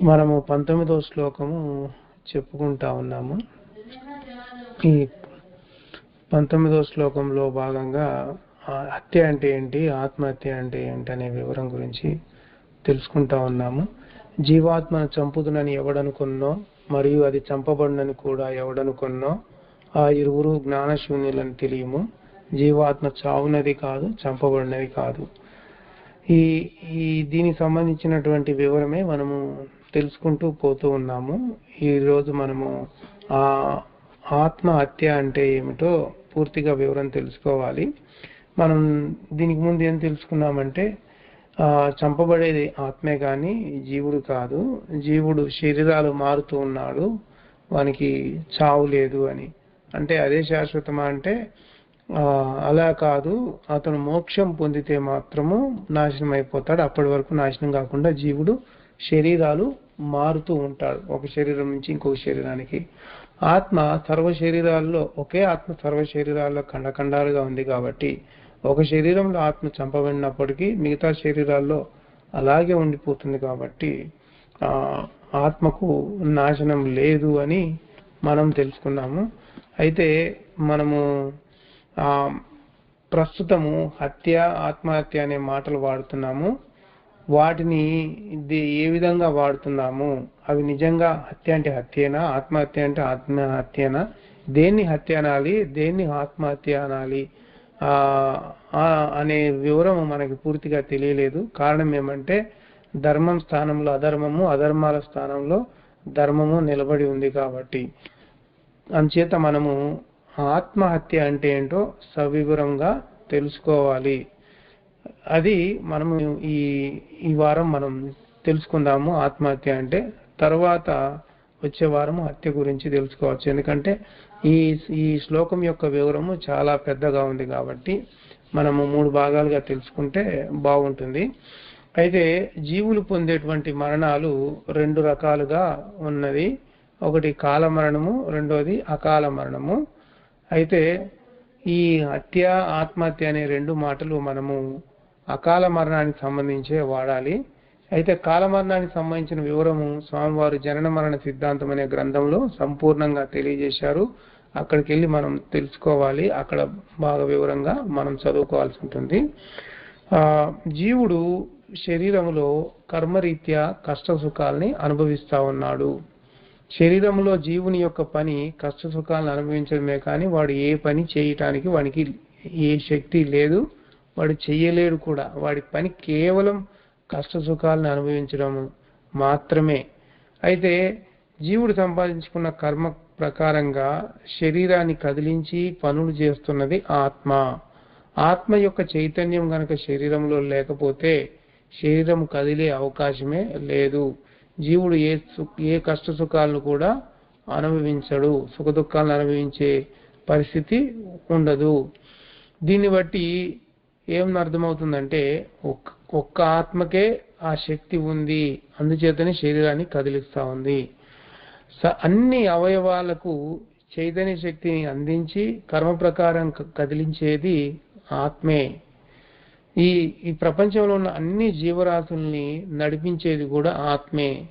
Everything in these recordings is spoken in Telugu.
మనము పంతొమ్మిదవ శ్లోకము చెప్పుకుంటా ఉన్నాము. ఈ పంతొమ్మిదవ శ్లోకంలో భాగంగా హత్య అంటే ఏంటి ఆత్మహత్య అంటే ఏంటి అనే వివరం గురించి తెలుసుకుంటా ఉన్నాము. జీవాత్మను చంపుదునని ఎవడనుకున్నో మరియు అది చంపబడినని కూడా ఎవడనుకున్నో ఆ ఇరువురు జ్ఞానశూన్యులని తెలియము. జీవాత్మ చావునది కాదు చంపబడినది కాదు. ఈ ఈ దీనికి సంబంధించినటువంటి వివరమే మనము తెలుసుకుంటూ పోతూ ఉన్నాము. ఈరోజు మనము ఆ ఆత్మహత్య అంటే ఏమిటో పూర్తిగా వివరం తెలుసుకోవాలి. మనం దీనికి ముందు ఏం తెలుసుకున్నామంటే చంపబడేది ఆత్మే కానీ జీవుడు కాదు. జీవుడు శరీరాలు మారుతూ ఉన్నాడు. వానికి చావు లేదు అని. అంటే అదే శాశ్వతమా అంటే అలా కాదు. అతను మోక్షం పొందితే మాత్రము నాశనం అయిపోతాడు అప్పటి వరకు నాశనం కాకుండా జీవుడు శరీరాలు మారుతూ ఉంటాడు. ఒక శరీరం నుంచి ఇంకొక శరీరానికి. ఆత్మ సర్వ శరీరాల్లో ఒకే ఆత్మ సర్వ శరీరాల్లో ఖండఖండాలుగా ఉంది కాబట్టి ఒక శరీరంలో ఆత్మ చంపబడినప్పటికీ మిగతా శరీరాల్లో అలాగే ఉండిపోతుంది కాబట్టి ఆ ఆత్మకు నాశనం లేదు అని మనం తెలుసుకున్నాము. అయితే మనము ఆ ప్రస్తుతము హత్య ఆత్మహత్య అనే మాటలు వాడుతున్నాము. వాటిని ఏ విధంగా వాడుతున్నాము? అవి నిజంగా హత్య అంటే హత్యేనా? ఆత్మహత్య అంటే ఆత్మహత్యేనా? దేన్ని హత్య అనాలి? దేన్ని ఆత్మహత్య అనాలి? అనే వివరం మనకి పూర్తిగా తెలియలేదు. కారణం ఏమంటే ధర్మం స్థానంలో అధర్మము అధర్మాల స్థానంలో ధర్మము నిలబడి ఉంది కాబట్టి. అంచేత మనము ఆత్మహత్య అంటే ఏంటో సవివరంగా తెలుసుకోవాలి. అది మనము ఈ ఈ వారం మనం తెలుసుకుందాము ఆత్మహత్య అంటే తర్వాత వచ్చే వారము హత్య గురించి తెలుసుకోవచ్చు. ఎందుకంటే ఈ ఈ శ్లోకం యొక్క వివరము చాలా పెద్దగా ఉంది కాబట్టి మనము మూడు భాగాలుగా తెలుసుకుంటే బాగుంటుంది. అయితే జీవులు పొందేటువంటి మరణాలు రెండు రకాలుగా ఉన్నది. ఒకటి కాల మరణము రెండోది అకాల మరణము. అయితే ఈ హత్య ఆత్మహత్య అనే రెండు మాటలు మనము అకాల మరణానికి సంబంధించే వాడాలి. అయితే కాలమరణానికి సంబంధించిన వివరము స్వామివారు జనన మరణ సిద్ధాంతం అనే గ్రంథంలో సంపూర్ణంగా తెలియజేశారు. అక్కడికి వెళ్ళి మనం తెలుసుకోవాలి. అక్కడ బాగా వివరంగా మనం చదువుకోవాల్సి ఉంటుంది. ఆ జీవుడు శరీరంలో కర్మరీత్యా కష్ట సుఖాలని అనుభవిస్తా ఉన్నాడు. శరీరంలో జీవుని యొక్క పని కష్ట సుఖాలను అనుభవించడమే కానీ వాడు ఏ పని చేయటానికి వానికి ఏ శక్తి లేదు. వాడు చెయ్యలేడు కూడా. వాడి పని కేవలం కష్ట సుఖాలను అనుభవించడం మాత్రమే. అయితే జీవుడు సంపాదించుకున్న కర్మ ప్రకారంగా శరీరాన్ని కదిలించి పనులు చేస్తున్నది ఆత్మ. ఆత్మ యొక్క చైతన్యం గనక శరీరంలో లేకపోతే శరీరం కదిలే అవకాశమే లేదు. జీవుడు ఏ ఏ కష్ట సుఖాలను కూడా అనుభవించడు. సుఖ దుఃఖాలను అనుభవించే పరిస్థితి ఉండదు. దీన్ని బట్టి ఏం అర్థమవుతుందంటే ఒక్క ఆత్మకే ఆ శక్తి ఉంది. అందుచేతనే శరీరాన్ని కదిలిస్తా ఉంది. అన్ని అవయవాలకు చైతన్య శక్తిని అందించి కర్మ ప్రకారం కదిలించేది ఆత్మే. ఈ ఈ ప్రపంచంలో ఉన్న అన్ని జీవరాశుల్ని నడిపించేది కూడా ఆత్మే.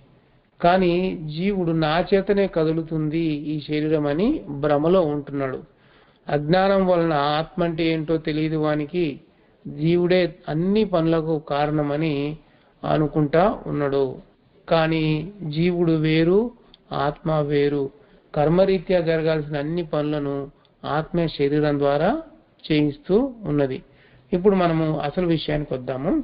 కానీ జీవుడు నా చేతనే కదులుతుంది ఈ శరీరం అని భ్రమలో ఉంటున్నాడు. అజ్ఞానం వలన ఆత్మ అంటే ఏంటో తెలియదు వానికి. జీవుడే అన్ని పనులకు కారణమని అనుకుంటా ఉన్నాడు. కానీ జీవుడు వేరు ఆత్మ వేరు. కర్మరీత్యా జరగాల్సిన అన్ని పనులను ఆత్మే శరీరం ద్వారా చేయిస్తూ ఉన్నది. ఇప్పుడు మనము అసలు విషయానికి వద్దాము.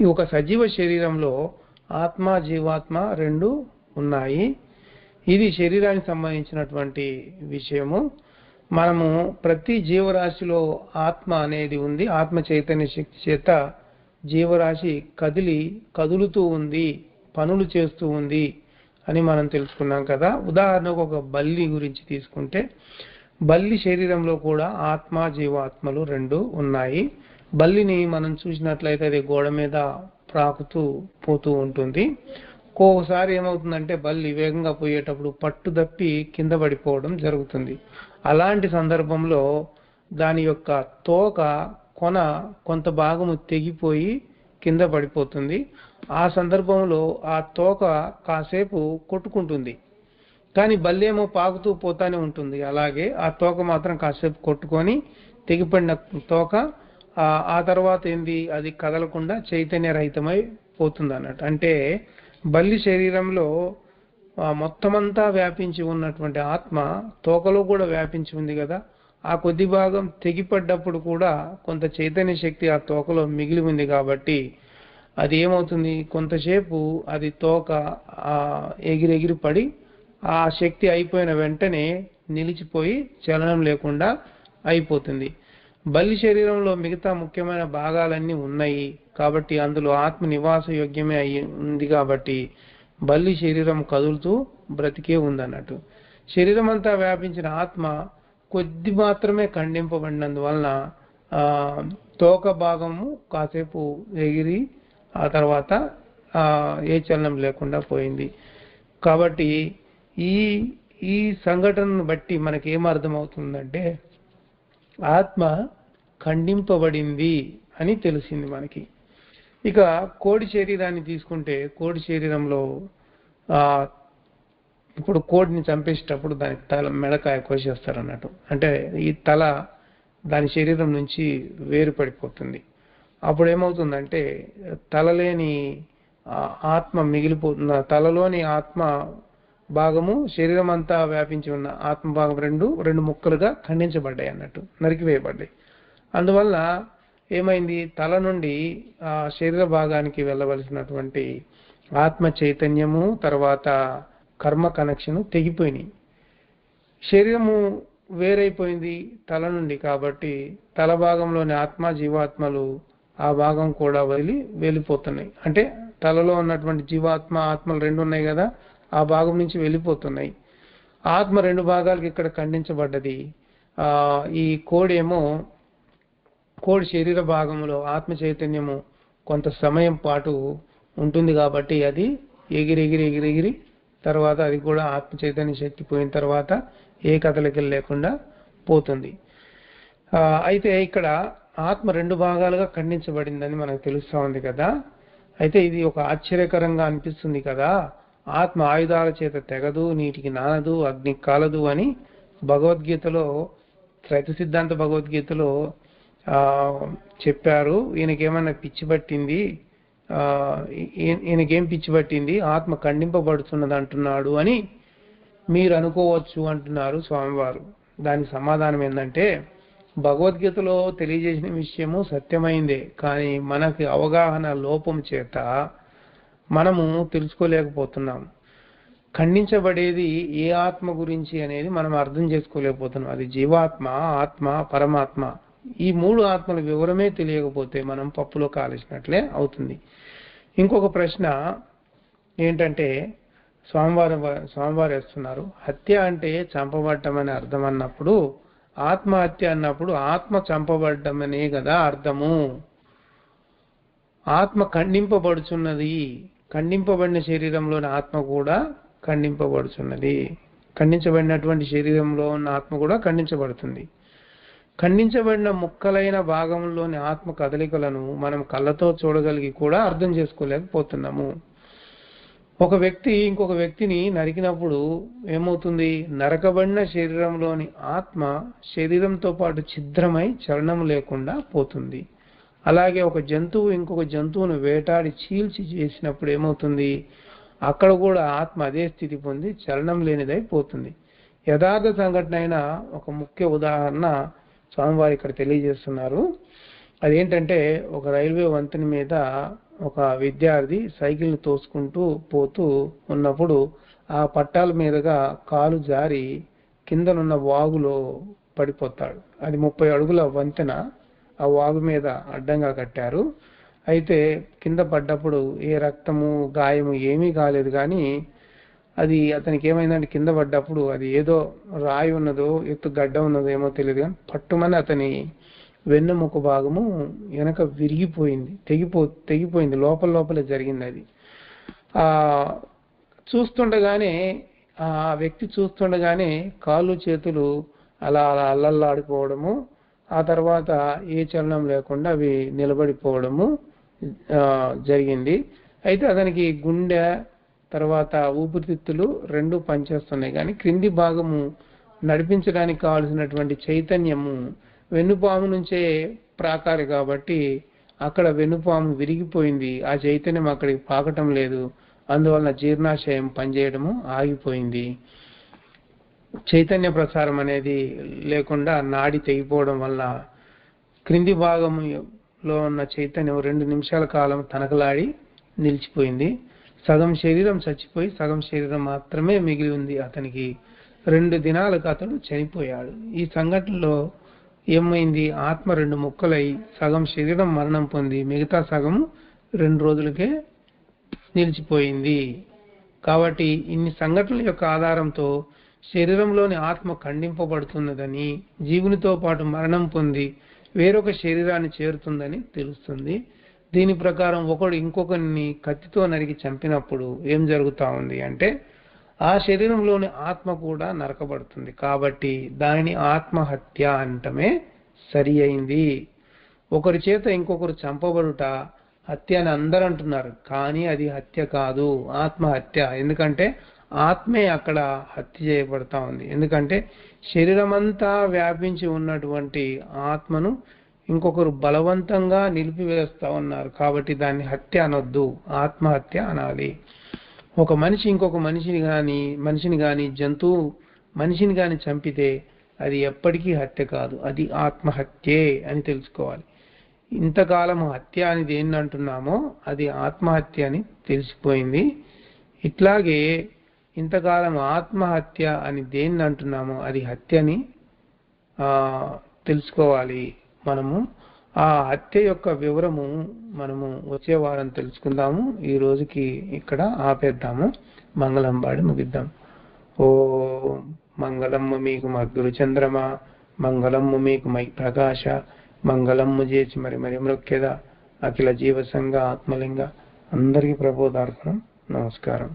ఈ ఒక సజీవ శరీరంలో ఆత్మ జీవాత్మ రెండు ఉన్నాయి. ఇది శరీరానికి సంబంధించినటువంటి విషయము. మనము ప్రతి జీవరాశిలో ఆత్మ అనేది ఉంది. ఆత్మ చైతన్య శక్తి చేత జీవరాశి కదిలి కదులుతూ ఉంది. పనులు చేస్తూ ఉంది అని మనం తెలుసుకున్నాం కదా. ఉదాహరణకు ఒక బల్లి గురించి తీసుకుంటే బల్లి శరీరంలో కూడా ఆత్మ జీవాత్మలు రెండు ఉన్నాయి. బల్లిని మనం చూసినట్లయితే అది గోడ మీద ప్రాకుతూ పోతూ ఉంటుంది. ఒక్కోసారి ఏమవుతుందంటే బల్లి వేగంగా పోయేటప్పుడు పట్టు తప్పి కింద పడిపోవడం జరుగుతుంది. అలాంటి సందర్భంలో దాని యొక్క తోక కొన కొంత భాగము తెగిపోయి కింద పడిపోతుంది. ఆ సందర్భంలో ఆ తోక కాసేపు కొట్టుకుంటుంది. కానీ బల్లేమో పాకుతూ పోతానే ఉంటుంది. అలాగే ఆ తోక మాత్రం కాసేపు కొట్టుకొని తెగిపడిన తోక ఆ ఆ తర్వాత ఏంది? అది కదలకుండా చైతన్య రహితమై పోతుంది అన్నట్టు అంటే బల్లి శరీరంలో మొత్తం మొత్తమంతా వ్యాపించి ఉన్నటువంటి ఆత్మ తోకలో కూడా వ్యాపించి ఉంది కదా ఆ కొద్ది భాగం తెగిపడ్డప్పుడు కూడా కొంత చైతన్య శక్తి ఆ తోకలో మిగిలి ఉంది కాబట్టి అది ఏమవుతుంది? కొంతసేపు అది తోక ఎగిరెగిరి పడి ఆ శక్తి అయిపోయిన వెంటనే నిలిచిపోయి చలనం లేకుండా అయిపోతుంది. బల్లి శరీరంలో మిగతా ముఖ్యమైన భాగాలన్నీ ఉన్నాయి కాబట్టి అందులో ఆత్మ నివాస యోగ్యమే అయి ఉంది కాబట్టి బల్లి శరీరం కదులుతూ బ్రతికే ఉందన్నట్టు. శరీరం అంతా వ్యాపించిన ఆత్మ కొద్ది మాత్రమే ఖండింపబడినందువలన తోక భాగము కాసేపు ఎగిరి ఆ తర్వాత ఏ చలనం లేకుండా పోయింది. కాబట్టి ఈ ఈ సంఘటనను బట్టి మనకి ఏం అర్థమవుతుందంటే ఆత్మ ఖండింపబడింది అని తెలిసింది మనకి. ఇక కోడి శరీరాన్ని తీసుకుంటే కోడి శరీరంలో ఆ ఇప్పుడు కోడిని చంపేసేటప్పుడు దాని తల మెడకాయ కోసేస్తారు అన్నట్టు అంటే ఈ తల దాని శరీరం నుంచి వేరు పడిపోతుంది అప్పుడు ఏమవుతుందంటే తలలేని ఆత్మ మిగిలిపోతుంది తలలోని ఆత్మ భాగము శరీరం అంతా వ్యాపించి ఉన్న ఆత్మ భాగం రెండు రెండు ముక్కలుగా ఖండించబడ్డాయి అన్నట్టు నరికివేయబడ్డాయి. అందువల్ల ఏమైంది? తల నుండి ఆ శరీర భాగానికి వెళ్ళవలసినటువంటి ఆత్మ చైతన్యము తర్వాత కర్మ కనెక్షన్ తెగిపోయినాయి. శరీరము వేరైపోయింది తల నుండి కాబట్టి తల భాగంలోని ఆత్మ జీవాత్మలు ఆ భాగం కూడా వదిలి వెళ్ళిపోతున్నాయి. అంటే తలలో ఉన్నటువంటి జీవాత్మ ఆత్మలు రెండు ఉన్నాయి కదా ఆ భాగం నుంచి వెళ్ళిపోతున్నాయి. ఆత్మ రెండు భాగాలకు ఇక్కడ ఖండించబడ్డది. ఆ ఈ కోడేమో కోడి శరీర భాగంలో ఆత్మ చైతన్యము కొంత సమయం పాటు ఉంటుంది కాబట్టి అది ఎగిరి ఎగిరి ఎగిరి ఎగిరి తర్వాత అది కూడా ఆత్మ చైతన్య శక్తి పోయిన తర్వాత ఏ కథలకి లేకుండా పోతుంది. ఆ, అయితే ఇక్కడ ఆత్మ రెండు భాగాలుగా ఖండించబడిందని మనకు తెలుస్తా ఉంది కదా. అయితే ఇది ఒక ఆశ్చర్యకరంగా అనిపిస్తుంది కదా. ఆత్మ ఆయుధాల చేత తెగదు నీటికి నానదు అగ్ని కాలదు అని భగవద్గీతలో త్రైత సిద్ధాంత భగవద్గీతలో చెప్పారు. ఈయనకేమన్నా పిచ్చి పట్టింది? ఈయనకేం పిచ్చి పట్టింది? ఆత్మ ఖండింపబడుతున్నది అంటున్నాడు అని మీరు అనుకోవచ్చు అంటున్నారు స్వామివారు. దానికి సమాధానం ఏంటంటే భగవద్గీతలో తెలియజేసిన విషయము సత్యమైందే కానీ మనకి అవగాహన లోపం చేత మనము తెలుసుకోలేకపోతున్నాం ఖండించబడేది ఏ ఆత్మ గురించి అనేది మనం అర్థం చేసుకోలేకపోతున్నాం. అది జీవాత్మ ఆత్మ పరమాత్మ. ఈ మూడు ఆత్మల వివరమే తెలియకపోతే మనం పప్పులో కాలేసినట్లే అవుతుంది. ఇంకొక ప్రశ్న ఏంటంటే స్వామివారు స్వామివారు వేస్తున్నారు. హత్య అంటే చంపబడ్డం అని అర్థం అన్నప్పుడు ఆత్మహత్య అన్నప్పుడు ఆత్మ చంపబడ్డమనే కదా అర్థము. ఆత్మ ఖండింపబడుచున్నది. ఖండింపబడిన శరీరంలోని ఆత్మ కూడా ఖండింపబడుచున్నది. ఖండించబడినటువంటి శరీరంలో ఉన్న ఆత్మ కూడా ఖండించబడుతుంది. ఖండించబడిన ముక్కలైన భాగంలోని ఆత్మ కదలికలను మనం కళ్ళతో చూడగలిగి కూడా అర్థం చేసుకోలేకపోతున్నాము. ఒక వ్యక్తి ఇంకొక వ్యక్తిని నరికినప్పుడు ఏమవుతుంది? నరకబడిన శరీరంలోని ఆత్మ శరీరంతో పాటు ఛిద్రమై చలనం లేకుండా పోతుంది. అలాగే ఒక జంతువు ఇంకొక జంతువును వేటాడి చీల్చి చేసినప్పుడు ఏమవుతుంది? అక్కడ కూడా ఆత్మ అదే స్థితి పొంది చలనం లేనిదై పోతుంది. యథార్థ సంఘటన అయిన ఒక ముఖ్య ఉదాహరణ స్వామివారు ఇక్కడ తెలియజేస్తున్నారు. అదేంటంటే ఒక రైల్వే వంతెన మీద ఒక విద్యార్థి సైకిల్ని తోసుకుంటూ పోతూ ఉన్నప్పుడు ఆ పట్టాల మీదుగా కాలు జారి కిందనున్న వాగులో పడిపోతాడు. అది ముప్పై అడుగుల వంతెన. ఆ వాగు మీద అడ్డంగా కట్టారు. అయితే కింద పడ్డప్పుడు ఏ రక్తము గాయము ఏమీ కాలేదు కానీ అది అతనికి ఏమైందంటే కింద పడ్డప్పుడు అది ఏదో రాయి ఉన్నదో ఎత్తు గడ్డ ఉన్నదో ఏమో తెలియదు కానీ పట్టుమని అతని వెన్నెముక భాగము వెనక విరిగిపోయింది. తెగిపో తెగిపోయింది. లోపల లోపలే జరిగింది అది. ఆ చూస్తుండగానే ఆ వ్యక్తి చూస్తుండగానే కాళ్ళు చేతులు అలా అలా అల్లల్లాడిపోవడము ఆ తర్వాత ఏ చలనం లేకుండా అవి నిలబడిపోవడము జరిగింది. అయితే అతనికి గుండె తర్వాత ఊపిరితిత్తులు రెండు పనిచేస్తున్నాయి. కానీ క్రింది భాగము నడిపించడానికి కావాల్సినటువంటి చైతన్యము వెన్నుపాము నుంచే ప్రాకారి కాబట్టి అక్కడ వెన్నుపాము విరిగిపోయింది. ఆ చైతన్యం అక్కడికి పాకటం లేదు. అందువలన జీర్ణాశయం పనిచేయడము ఆగిపోయింది. చైతన్య ప్రసారం అనేది లేకుండా నాడి తెగిపోవడం వల్ల క్రింది భాగంలో ఉన్న చైతన్యం రెండు నిమిషాల కాలం తనకలాడి నిలిచిపోయింది. సగం శరీరం చచ్చిపోయి సగం శరీరం మాత్రమే మిగిలి ఉంది. అతనికి రెండు దినాలకు అతడు చనిపోయాడు. ఈ సంఘటనలో ఏమైంది? ఆత్మ రెండు ముక్కలై సగం శరీరం మరణం పొంది మిగతా సగం రెండు రోజులకే నిలిచిపోయింది. కాబట్టి ఇన్ని సంఘటనల యొక్క ఆధారంతో శరీరంలోని ఆత్మ ఖండింపబడుతున్నదని జీవునితో పాటు మరణం పొంది వేరొక శరీరాన్ని చేరుతుందని తెలుస్తుంది. దీని ప్రకారం ఒకడు ఇంకొకరిని కత్తితో నరికి చంపినప్పుడు ఏం జరుగుతా ఉంది అంటే ఆ శరీరంలోని ఆత్మ కూడా నరకబడుతుంది. కాబట్టి దానిని ఆత్మహత్య అంటమే సరి అయింది. ఒకరి చేత ఇంకొకరు చంపబడుట హత్య అని అందరూ అంటున్నారు. కానీ అది హత్య కాదు ఆత్మహత్య. ఎందుకంటే ఆత్మే అక్కడ హత్య చేయబడతా ఉంది. ఎందుకంటే శరీరమంతా వ్యాపించి ఉన్నటువంటి ఆత్మను ఇంకొకరు బలవంతంగా నిలిపివేస్తా ఉన్నారు. కాబట్టి దాన్ని హత్య అనొద్దు. ఆత్మహత్య అనాలి. ఒక మనిషి ఇంకొక మనిషిని కానీ మనిషిని కానీ జంతువు మనిషిని కానీ చంపితే అది ఎప్పటికీ హత్య కాదు. అది ఆత్మహత్యే అని తెలుసుకోవాలి. ఇంతకాలం హత్య అని దేన్ని అంటున్నామో అది ఆత్మహత్య అని తెలిసిపోయింది. ఇట్లాగే ఇంతకాలం ఆత్మహత్య అని దేన్ని అంటున్నామో అది హత్యని తెలుసుకోవాలి మనము. ఆ హత్య యొక్క వివరము మనము వచ్చే వారం తెలుసుకుందాము. ఈ రోజుకి ఇక్కడ ఆపేద్దాము. మంగళం పాడి ముగిద్దాం. ఓ మంగళమ్మ మీకు మగ్గురు చంద్రమ మంగళమ్మ మీకు మై ప్రకాశ మంగళమ్మ చేసి మరి మరి మృక్యద అఖిల జీవసంగ ఆత్మలింగ. అందరికీ ప్రబోధార్పణం. నమస్కారం.